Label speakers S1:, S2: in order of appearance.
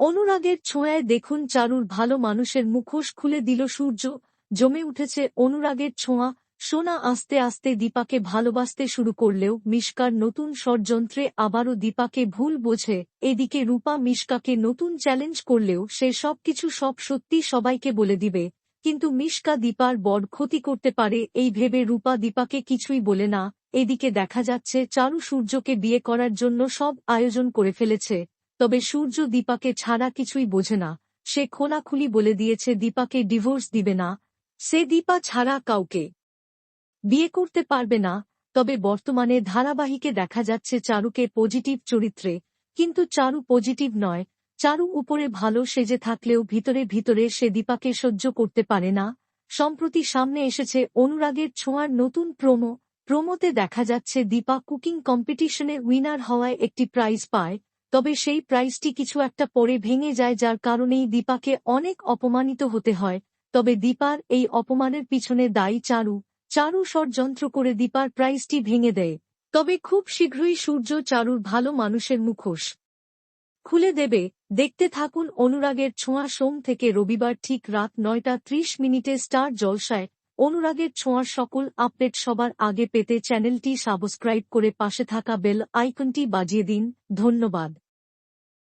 S1: অনুরাগের ছোঁয়ায় দেখুন চারুর ভালো মানুষের মুখোশ খুলে দিল সূর্য। জমে উঠেছে অনুরাগের ছোঁয়া। সোনা আস্তে আস্তে দীপাকে ভালোবাসতে শুরু করলেও মিশকার নতুন ষড়যন্ত্রে আবারও দীপাকে ভুল বোঝে। এদিকে রূপা মিশকাকে নতুন চ্যালেঞ্জ করলেও সে সবকিছু সব সত্যি সবাইকে বলে দিবে। কিন্তু মিশকা দীপার বড় ক্ষতি করতে পারে এই ভেবে রূপা দীপাকে কিছুই বলে না। এদিকে দেখা যাচ্ছে চারু সূর্যকে বিয়ে করার জন্য সব আয়োজন করে ফেলেছে। তবে সূর্য দীপাকে ছাড়া কিছুই বোঝে না। সে খোলাখুলি বলে দিয়েছে, দীপাকে ডিভোর্স দিবে না। সে দীপা ছাড়া কাউকে বিয়ে করতে পারবে না। তবে বর্তমানে ধারাবাহিকে দেখা যাচ্ছে চারুকে পজিটিভ চরিত্রে। কিন্তু চারু পজিটিভ নয়। চারু উপরে ভালো সেজে থাকলেও ভিতরে ভিতরে সে দীপাকে সহ্য করতে পারে না। সম্প্রতি সামনে এসেছে অনুরাগের ছোঁয়ার নতুন প্রোমো। প্রোমোতে দেখা যাচ্ছে দীপা কুকিং কম্পিটিশনে উইনার হওয়ায় একটি প্রাইজ পায়। তবে সেই প্রাইজটি কিছু একটা পরে ভেঙে যায় যার কারণেই দীপাকে অনেক অপমানিত হতে হয়। তবে দীপার এই অপমানের পিছনে দায়ী চারু। চারু ষড়যন্ত্র করে দীপার প্রাইজটি ভেঙে দেয়। তবে খুব শীঘ্রই সূর্য চারুর ভালো মানুষের মুখোশ খুলে দেবে। দেখতে থাকুন অনুরাগের ছোঁয়া সোম থেকে রবিবার ঠিক রাত নয়টা ত্রিশ মিনিটে স্টার জলসায়। অনুরাগের ছোঁয়ার সকল আপডেট সবার আগে পেতে চ্যানেলটি সাবস্ক্রাইব করে পাশে থাকা বেল আইকনটি বাজিয়ে দিন। ধন্যবাদ।